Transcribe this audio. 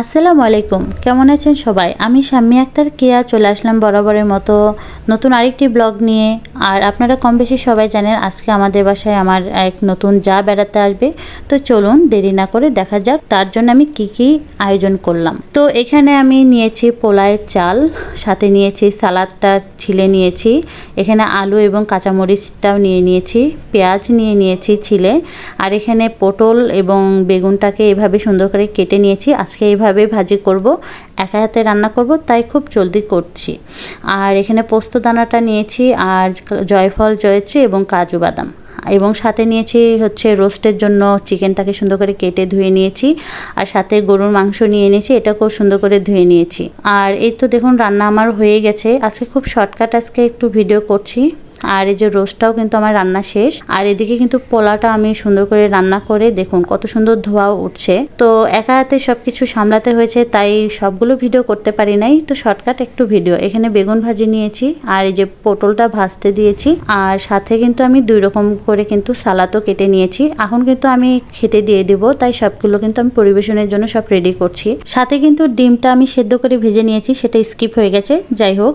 আসসালামু আলাইকুম। কেমন আছেন সবাই? আমি শাম্মী আক্তার কেয়া চলে আসলাম বরাবরের মতো নতুন আরেকটি ব্লগ নিয়ে। আর আপনারা কম বেশি সবাই জানেন আজকে আমাদের বাসায় আমার এক নতুন যা বেড়াতে আসবে। তো চলুন দেরি না করে দেখা যাক তার জন্য আমি কি কি আয়োজন করলাম। তো এখানে আমি নিয়েছি পোলায়ের চাল, সাথে নিয়েছি সালাদটা ছিলে নিয়েছি। এখানে আলু এবং কাঁচামরিচটাও নিয়ে নিয়েছি, পেঁয়াজ নিয়ে নিয়েছি ছিলে। আর এখানে পটল এবং বেগুনটাকে এভাবে সুন্দর করে কেটে নিয়েছি। আজকে এইভাবে ভাজি করব। একা হাতে রান্না করব, তাই খুব জলদি করছি। আর এখানে পোস্ত দানাটা নিয়েছি, আর জয়ফল, জয়ত্রী এবং কাজু বাদাম। এবং সাথে নিয়েছি হচ্ছে রোস্টের জন্য চিকেনটাকে সুন্দর করে কেটে ধুয়ে নিয়েছি, আর সাথে গরুর মাংস নিয়ে নিয়েছি এটাকেও সুন্দর করে ধুয়ে নিয়েছি। আর এই তো দেখুন, রান্না আমার হয়ে গেছে। আজকে খুব শর্টকাট, আজকে একটু ভিডিও করছি। আর এই যে রোস্টটাও কিন্তু আমার রান্না শেষ। আর এদিকে কিন্তু পোলাটা আমি সুন্দর করে রান্না করে দেখুন কত সুন্দর ধোয়াও উঠছে। তো একা হাতে সব কিছু সামলাতে হয়েছে, তাই সবগুলো ভিডিও করতে পারি নাই। তো শর্টকাট একটু ভিডিও। এখানে বেগুন ভাজি নিয়েছি, আর এই যে পটলটা ভাজতে দিয়েছি। আর সাথে কিন্তু আমি দুই রকম করে কিন্তু সালাদও কেটে নিয়েছি। এখন কিন্তু আমি খেতে দিয়ে দিব, তাই সবগুলো কিন্তু আমি পরিবেশনের জন্য সব রেডি করছি। সাথে কিন্তু ডিমটা আমি সেদ্ধ করে ভেজে নিয়েছি, সেটা স্কিপ হয়ে গেছে। যাই হোক।